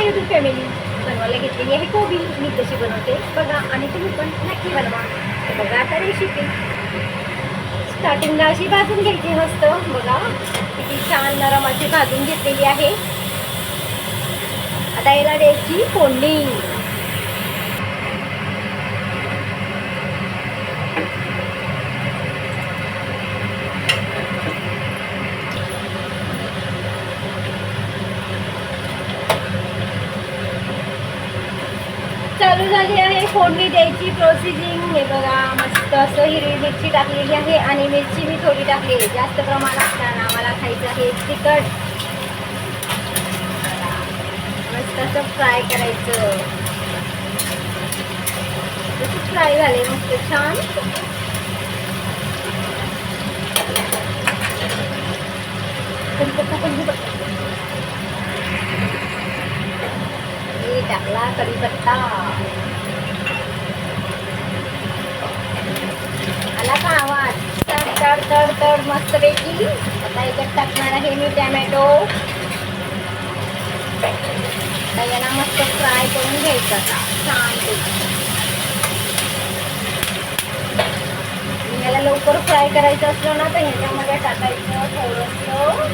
हाय YouTube family बनवायला घेतलेली आहे कोबी. मी कशी बनवते. बघा आणि तुम्ही पण नक्की बनवा. तर बघा आता रेसिपी स्टार्टिंगला अशी भाजून घ्यायची मस्त. बघा किती छान नरम अशी भाजून घेतलेली आहे. आता याला द्यायची फोडणी. चालू झाली आहे. फोडणी द्यायची प्रोसिजिंग हे बघा मस्त असं हिरवी मिरची टाकलेली आहे आणि मिरची मी थोडी टाकली आहे. जास्त प्रमाणात कारण आम्हाला खायचं आहे तिखट. मस्त असं फ्राय करायचं. जसं फ्राय झाले मस्त छान. टाकला कढीपत्ता. असा आवाज. तड तड तर तर मस्त पैकी. आता याच्यात टाकणार आहे मी टॅमॅटो. आता याला मस्त फ्राय करून घ्यायचं आता. छान याला लवकर फ्राय करायचं असलं ना तर ह्याच्यामध्ये टाकायचं थोडंसं.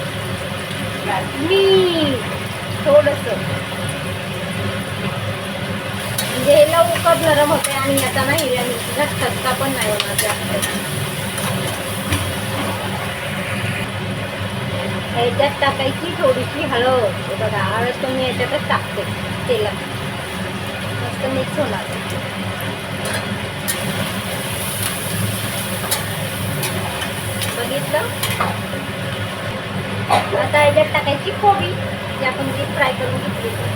मीठ थोडंसं. म्हणजे गरम होते आणि आता ना हिरव्या मिरचीचा ठसका पण नाही होणार जास्त. ह्याच्यात टाकायची थोडीशी हळद. बघा हळद तुम्ही मी याच्यातच टाकते तेलात. मस्त मिक्स होणार. बघितलं? आता याच्यात टाकायची कोबी जी आपण जी फ्राय करून घेतली.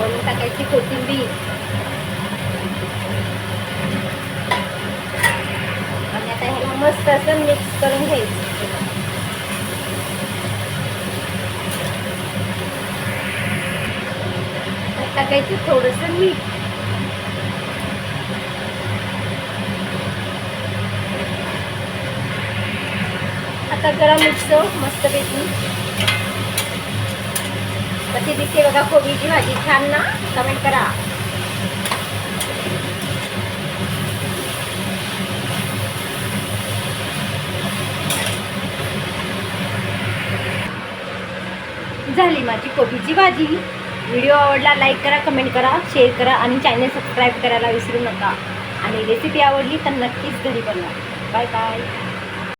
वरून टाकायची कोथिंबीर. आणि आता ह्याला मस्त असं मिक्स करून घ्यायचं. टाकायचं थोडंसं मीठ. आता गरम मिक्स मस्तपैकी. कशी दिसते बघा कोबीची भाजी. छान ना? कमेंट करा. झाली माझी कोबीची भाजी. व्हिडिओ आवडला लाईक करा कमेंट करा शेअर करा आणि चॅनल सबस्क्राईब करायला विसरू नका. आणि रेसिपी आवडली तर नक्कीच घरी बनवा. Bye bye